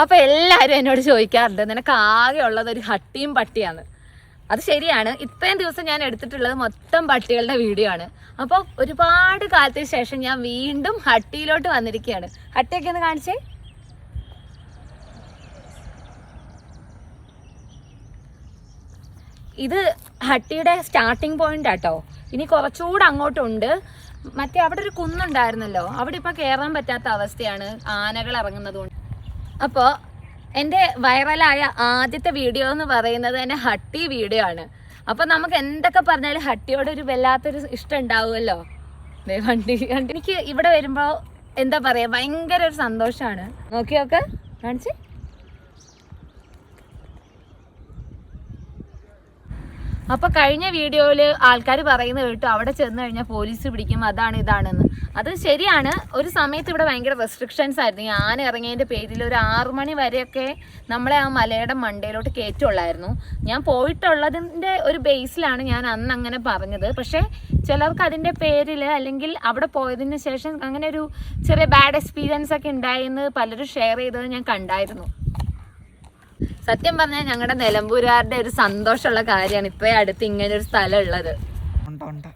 അപ്പൊ എല്ലാവരും എന്നോട് ചോദിക്കാറുണ്ട് നിനക്ക് ആകെ ഉള്ളത് ഒരു ഹട്ടിയും പട്ടിയാണ്. അത് ശരിയാണ്. ഇത്രയും ദിവസം ഞാൻ എടുത്തിട്ടുള്ളത് മൊത്തം പട്ടികളുടെ വീഡിയോ ആണ്. അപ്പോൾ ഒരുപാട് കാലത്തിന് ശേഷം ഞാൻ വീണ്ടും ഹട്ടിയിലോട്ട് വന്നിരിക്കുകയാണ്. ഹട്ടിയൊക്കെ ഒന്ന് കാണിച്ചേ. ഇത് ഹട്ടിയുടെ സ്റ്റാർട്ടിംഗ് പോയിന്റ് ആട്ടോ. ഇനി കുറച്ചുകൂടെ അങ്ങോട്ടുണ്ട്. മറ്റേ അവിടെ ഒരു കുന്നുണ്ടായിരുന്നല്ലോ. അവിടെ ഇപ്പൊ കയറാൻ പറ്റാത്ത അവസ്ഥയാണ് ആനകൾ ഇറങ്ങുന്നത് കൊണ്ട്. അപ്പോൾ എന്റെ വൈറലായ ആദ്യത്തെ വീഡിയോ എന്ന് പറയുന്നത് തന്നെ ഹട്ടി വീഡിയോ ആണ്. അപ്പോൾ നമുക്ക് എന്തൊക്കെ പറഞ്ഞാലും ഹട്ടിയോട് ഒരു വല്ലാത്തൊരു ഇഷ്ടം ഉണ്ടാവുമല്ലോ? വണ്ടി എനിക്ക് ഇവിടെ വരുമ്പോൾ എന്താ പറയുക ഭയങ്കര ഒരു സന്തോഷമാണ് നോക്കി നോക്ക് കാണിച്ച്. അപ്പൊ കഴിഞ്ഞ വീഡിയോയിൽ ആൾക്കാർ പറയുന്നത് കേട്ടു അവിടെ ചെന്ന് കഴിഞ്ഞാൽ പോലീസ് പിടിക്കും അതാണ് ഇതാണെന്ന്. അത് ശരിയാണ്. ഒരു സമയത്ത് ഇവിടെ ഭയങ്കര റെസ്ട്രിക്ഷൻസ് ആയിരുന്നു. ഈ ആന ഇറങ്ങിയതിന്റെ പേരിൽ ഒരു ആറു മണി വരെയൊക്കെ നമ്മളെ ആ മലയുടെ മണ്ടയിലോട്ട് കയറ്റുള്ളായിരുന്നു ഞാൻ പോയിട്ടുള്ളതിന്റെ ഒരു ബേസിലാണ് ഞാൻ അന്ന് അങ്ങനെ പറഞ്ഞത്. പക്ഷേ ചിലർക്ക് അതിന്റെ പേരിൽ അല്ലെങ്കിൽ അവിടെ പോയതിന് ശേഷം അങ്ങനെ ഒരു ചെറിയ ബാഡ് എക്സ്പീരിയൻസ് ഒക്കെ ഉണ്ടായെന്ന് പലരും ഷെയർ ചെയ്തത് ഞാൻ കണ്ടായിരുന്നു. സത്യം പറഞ്ഞാൽ ഞങ്ങളുടെ നിലമ്പൂരുകാരുടെ ഒരു സന്തോഷമുള്ള കാര്യമാണ് ഇപ്പോഴേ അടുത്ത് ഇങ്ങനെ ഒരു സ്ഥലം ഉള്ളത്. ഉണ്ടോ ഉണ്ടോ.